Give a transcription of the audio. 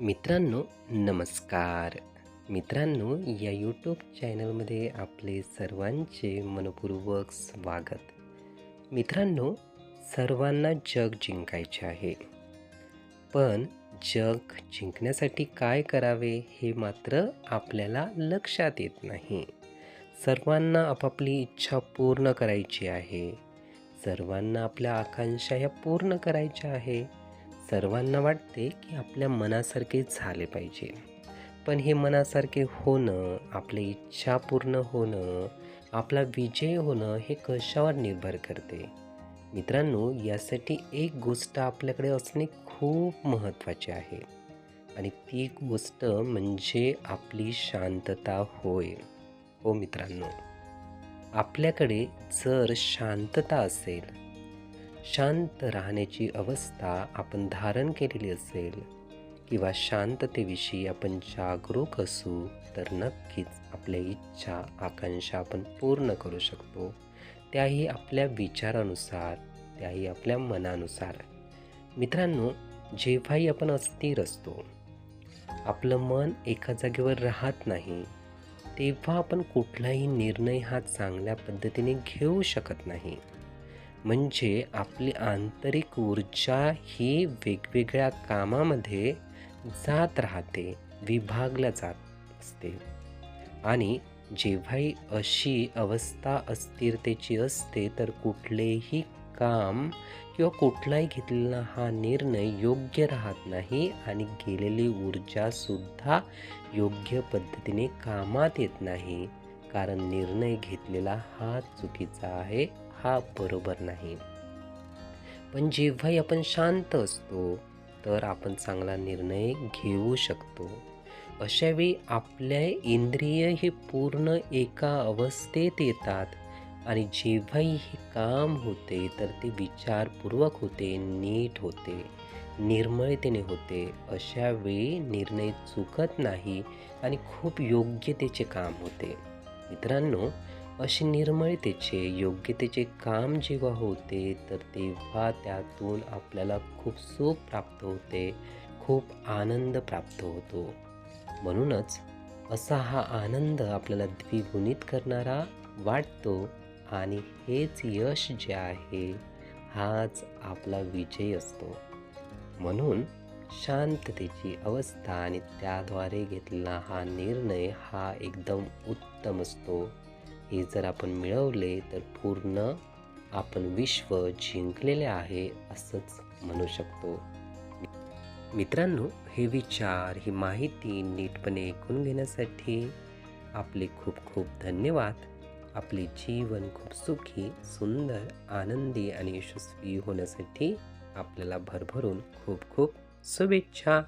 मित्रांनो नमस्कार. मित्रांनो या यूट्यूब चॅनलमध्ये आपले सर्वांचे मनपूर्वक स्वागत. मित्रांनो सर्वांना जग जिंकायचे आहे. पण जग जिंकण्यासाठी काय करावे हे मात्र आपल्याला लक्षात येत नाही. सर्वांना आपापली इच्छा पूर्ण करायची आहे. सर्वांना आपल्या आकांक्षा ह्या पूर्ण करायच्या आहे. सर्वांना वाटते की आपल्या मनासारखे झाले पाहिजे. पण हे मनासारखे होणं आपली इच्छा पूर्ण होणं आपला विजय होणं हे कशावर निर्भर करते? मित्रांनो यासाठी एक गोष्ट आपल्याकडे असणे खूप महत्त्वाचे आहे. आणि ती गोष्ट म्हणजे आपली शांतता होय. हो मित्रांनो. आपल्याकडे जर शांतता असेल शांत राहण्याची अवस्था आपण धारण केलेली असेल किंवा शांततेविषयी आपण जागरूक असू तर नक्कीच आपल्या इच्छा आकांक्षा आपण पूर्ण करू शकतो. त्याही आपल्या विचारानुसार त्याही आपल्या मनानुसार. मित्रांनो जेव्हाही आपण अस्थिर असतो आपलं मन एका जागेवर राहत नाही तेव्हा आपण कुठलाही निर्णय हा चांगल्या पद्धतीने घेऊ शकत नाही. म्हणजे आपली आंतरिक ऊर्जा ही वेगवेगळ्या कामामध्ये जात राहते विभागल्या जात असते. आणि जेव्हाही अशी अवस्था अस्थिरतेची असते तर कुठलेही काम किंवा कुठलाही घेतलेला हा निर्णय योग्य राहत नाही आणि गेलेली ऊर्जासुद्धा योग्य पद्धतीने कामात येत नाही. कारण निर्णय घेतलेला हा चुकीचा आहे. हा बरोबर नाही. पण जेव्हाही आपण शांत असतो तर आपण चांगला निर्णय घेऊ शकतो. अशावेळी आपल्या इंद्रिय हे पूर्ण एका अवस्थेत येतात आणि जेव्हाही हे काम होते तर ते विचारपूर्वक होते नीट होते निर्मळतेने होते. अशा वेळी निर्णय चुकत नाही आणि खूप योग्यतेचे काम होते. मित्रांनो अशी निर्मळतेचे योग्यतेचे काम जेव्हा होते तर तेव्हा त्यातून आपल्याला खूप सुख प्राप्त होते खूप आनंद प्राप्त होतो. म्हणूनच असा हा आनंद आपल्याला द्विगुणित करणारा वाटतो आणि हेच यश जे आहे हाच आपला विजय असतो. म्हणून शांततेची अवस्था आणि त्याद्वारे घेतलेला हा निर्णय हा एकदम उत्तम असतो. हे जर आपण मिळवले तर पूर्ण आपण विश्व जिंकलेले आहे असंच म्हणू शकतो. मित्रांनो हे विचार ही माहिती नीटपणे ऐकून घेण्यासाठी आपले खूप खूप धन्यवाद. आपले जीवन खूप सुखी सुंदर आनंदी आणि यशस्वी होण्यासाठी आपल्याला भरभरून खूप खूप शुभेच्छा.